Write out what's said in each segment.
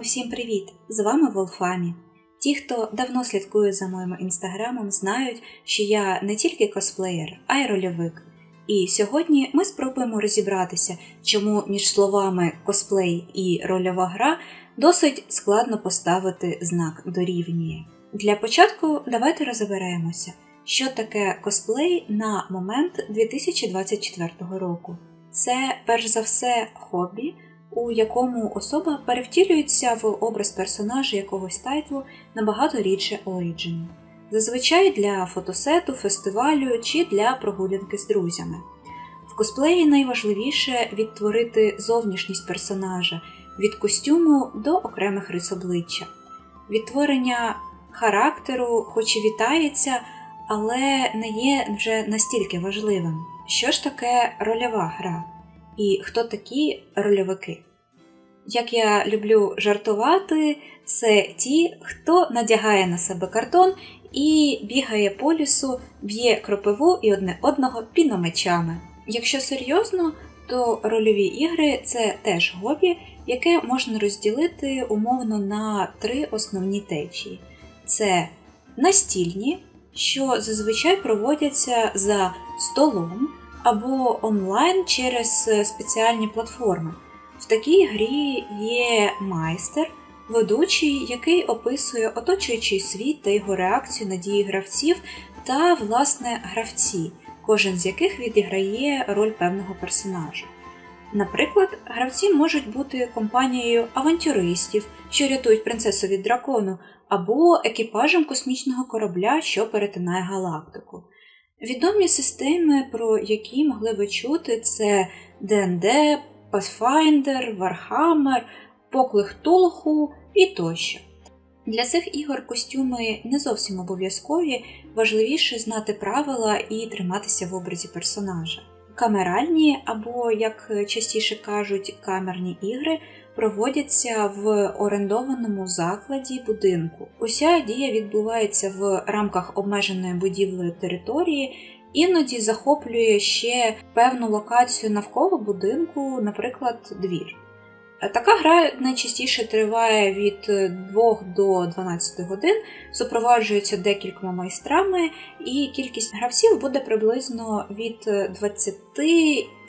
Усім привіт! З вами Волфамі. Ті, хто давно слідкує за моїм інстаграмом, знають, що я не тільки косплеєр, а й рольовик. І сьогодні ми спробуємо розібратися, чому між словами косплей і рольова гра досить складно поставити знак дорівнює. Для початку давайте розберемося, що таке косплей на момент 2024 року. Це перш за все хобі, у якому особа перевтілюється в образ персонажа якогось тайтлу набагато рідше оріджину, зазвичай для фотосету, фестивалю чи для прогулянки з друзями. В косплеї найважливіше відтворити зовнішність персонажа від костюму до окремих рис обличчя. Відтворення характеру, хоч і вітається, але не є вже настільки важливим. Що ж таке рольова гра? І хто такі рольовики? Як я люблю жартувати, це ті, хто надягає на себе картон і бігає по лісу, б'є кропиву і одне одного піномечами. Якщо серйозно, то рольові ігри це теж хобі, яке можна розділити умовно на три основні течії: це настільні, що зазвичай проводяться за столом або онлайн через спеціальні платформи. В такій грі є майстер, ведучий, який описує оточуючий світ та його реакцію на дії гравців та, власне, гравці, кожен з яких відіграє роль певного персонажа. Наприклад, гравці можуть бути компанією авантюристів, що рятують принцесу від дракону, або екіпажем космічного корабля, що перетинає галактику. Відомі системи, про які могли ви чути, це D&D, Pathfinder, Warhammer, Поклик Толху і тощо. Для цих ігор костюми не зовсім обов'язкові, важливіше знати правила і триматися в образі персонажа. Камеральні або, як частіше кажуть, камерні ігри проводяться в орендованому закладі будинку. Уся дія відбувається в рамках обмеженої будівлею території, іноді захоплює ще певну локацію навколо будинку, наприклад, двір. Така гра найчастіше триває від 2 до 12 годин, супроводжується декількома майстрами, і кількість гравців буде приблизно від 20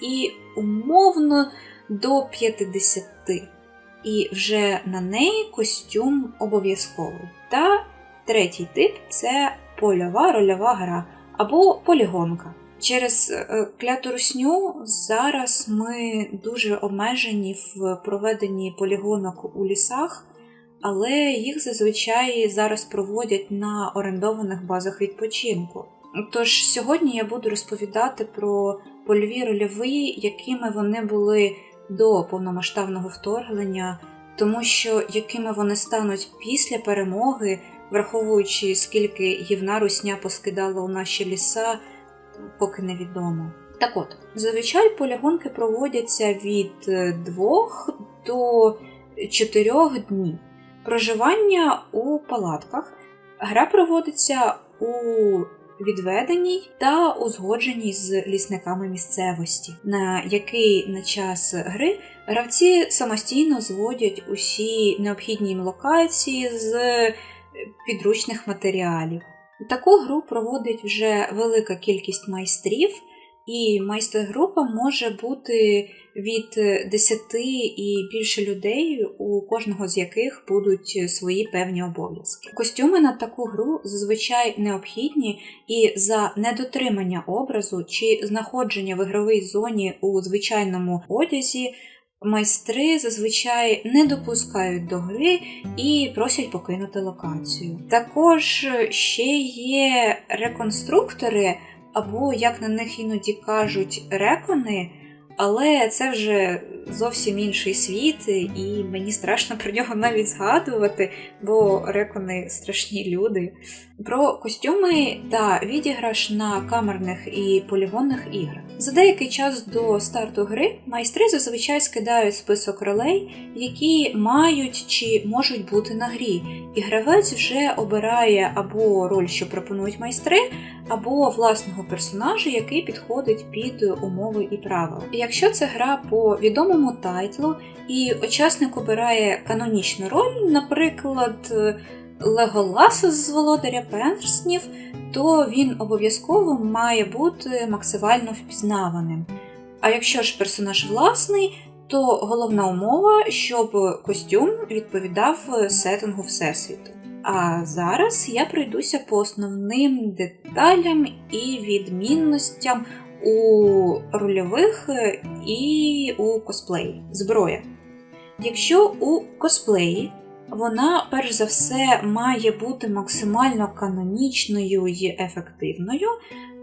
і умовно до 50. І вже на неї костюм обов'язковий. Та третій тип це польова рольова гра або полігонка. Через кляту русню зараз ми дуже обмежені в проведенні полігонок у лісах, але їх зазвичай зараз проводять на орендованих базах відпочинку. Тож сьогодні я буду розповідати про польові рольові, якими вони були до повномасштабного вторгнення, тому що якими вони стануть після перемоги, враховуючи скільки гівна русня поскидала у наші ліса поки невідомо. Так от, зазвичай полігонки проводяться від 2 до 4 днів. Проживання у палатках. Гра проводиться у відведеній та узгодженій з лісниками місцевості, на який на час гри гравці самостійно зводять усі необхідні їм локації з підручних матеріалів. Таку гру проводить вже велика кількість майстрів, і майстер-група може бути від 10 і більше людей, у кожного з яких будуть свої певні обов'язки. Костюми на таку гру зазвичай необхідні, і за недотримання образу чи знаходження в ігровій зоні у звичайному одязі. Майстри зазвичай не допускають до гри і просять покинути локацію. Також ще є реконструктори, або, як на них іноді кажуть, рекони, але це вже зовсім інший світ, і мені страшно про нього навіть згадувати, бо рекони страшні люди. Про костюми та відіграш на камерних і полігонних іграх. За деякий час до старту гри майстри зазвичай скидають список ролей, які мають чи можуть бути на грі, і гравець вже обирає або роль, що пропонують майстри, або власного персонажа, який підходить під умови і правила. Якщо це гра по відомому тайтлу, і учасник обирає канонічну роль, наприклад, Леголаса з володаря перснів, то він обов'язково має бути максимально впізнаваним. А якщо ж персонаж власний, то головна умова, щоб костюм відповідав сеттингу Всесвіту. А зараз я пройдуся по основним деталям і відмінностям у рольових і у косплеї. Зброя. Якщо у косплеї вона, перш за все, має бути максимально канонічною і ефективною,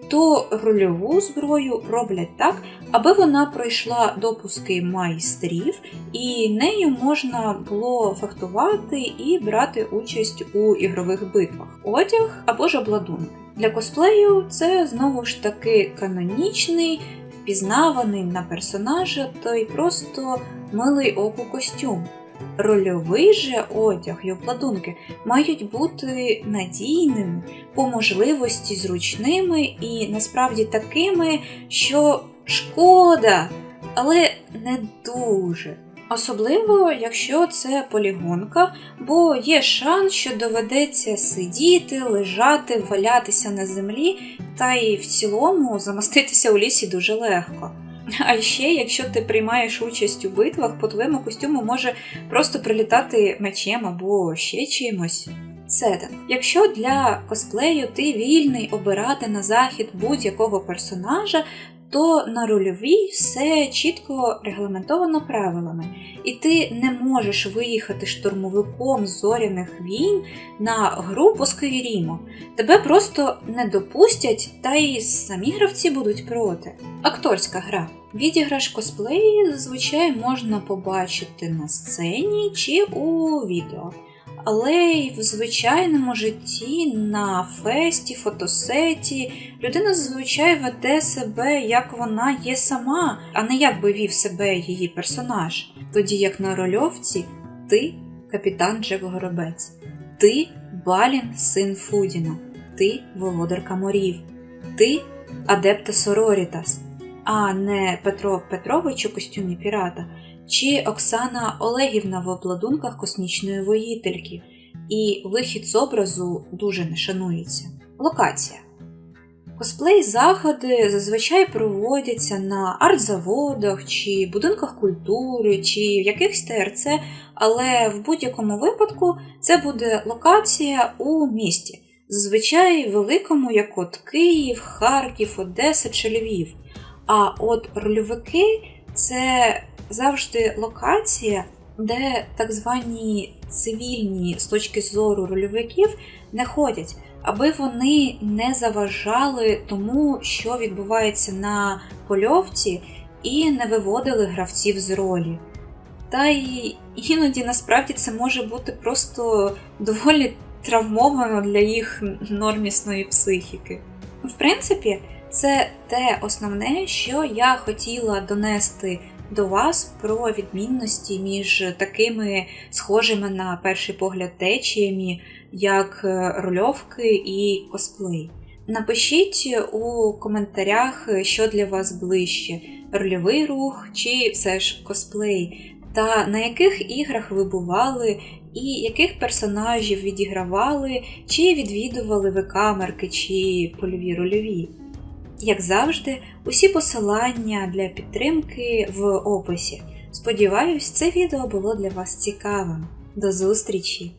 то рольову зброю роблять так, аби вона пройшла допуски майстрів, і нею можна було фехтувати і брати участь у ігрових битвах, одяг або ж обладунки. Для косплею це знову ж таки канонічний, впізнаваний на персонажа, той просто милий оку костюм. Рольовий же одяг і обладунки мають бути надійними, по можливості зручними і насправді такими, що шкода, але не дуже. Особливо, якщо це полігонка, бо є шанс, що доведеться сидіти, лежати, валятися на землі, та й в цілому замоститися у лісі дуже легко. А ще, якщо ти приймаєш участь у битвах, по твоєму костюму може просто прилітати мечем або ще чимось. Сеттинг. Якщо для косплею ти вільний обирати на захід будь-якого персонажа, то на рольовій все чітко регламентовано правилами, і ти не можеш виїхати штурмовиком зоряних війн на гру по Скайріму. Тебе просто не допустять, та й самі гравці будуть проти. Акторська гра. Відіграш косплеї зазвичай можна побачити на сцені чи у відео. Але й в звичайному житті, на фесті, фотосеті, людина зазвичай веде себе, як вона є сама, а не як би вів себе її персонаж. Тоді як на рольовці ти капітан Джек Горобець, ти Балін, син Фудіна, ти володарка морів, ти адепта Сорорітас, а не Петро Петрович у костюмі пірата чи Оксана Олегівна в обладунках космічної воїтельки, і вихід з образу дуже не шанується. Локація. Косплей заходи зазвичай проводяться на артзаводах чи будинках культури, чи в якихось ТРЦ, але в будь-якому випадку це буде локація у місті, зазвичай великому, як от Київ, Харків, Одеса чи Львів. А от рольовики це завжди локація, де так звані цивільні з точки зору рольовиків не ходять, аби вони не заважали тому, що відбувається на польовці, і не виводили гравців з ролі. Та й іноді насправді це може бути просто доволі травмовано для їх нормісної психіки. В принципі, це те основне, що я хотіла донести до вас про відмінності між такими схожими на перший погляд течіями, як рольовки і косплей. Напишіть у коментарях, що для вас ближче: рольовий рух чи все ж косплей, та на яких іграх ви бували, і яких персонажів відігравали, чи відвідували ви камерки чи польові рольові. Як завжди, усі посилання для підтримки в описі. Сподіваюсь, це відео було для вас цікавим. До зустрічі!